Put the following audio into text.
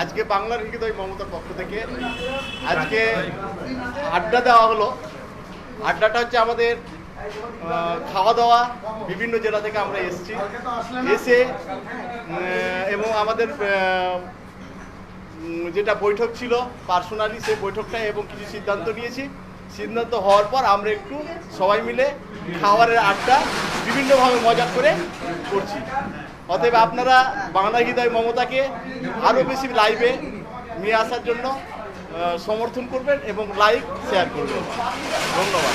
আজকে বাংলার লিখিত হৃদয় মমতার পক্ষ থেকে আজকে আড্ডা দেওয়া হলো। আড্ডাটা হচ্ছে আমাদের খাওয়া দাওয়া বিভিন্ন জেলা থেকে আমরা এসেছি। এসে এবং আমাদের যেটা বৈঠক ছিল পার্সোনালি সেই বৈঠকটা এবং কিছু সিদ্ধান্ত নিয়েছি। সিদ্ধান্ত হওয়ার পর আমরা একটু সবাই মিলে খাবারের আড্ডা বিভিন্নভাবে মজা করে করছি। অতএব আপনারা বাংলা হৃদয় মমতাকে আরও বেশি লাইভে নিয়ে আসার জন্য সমর্থন করবেন এবং লাইক শেয়ার করবেন। ধন্যবাদ।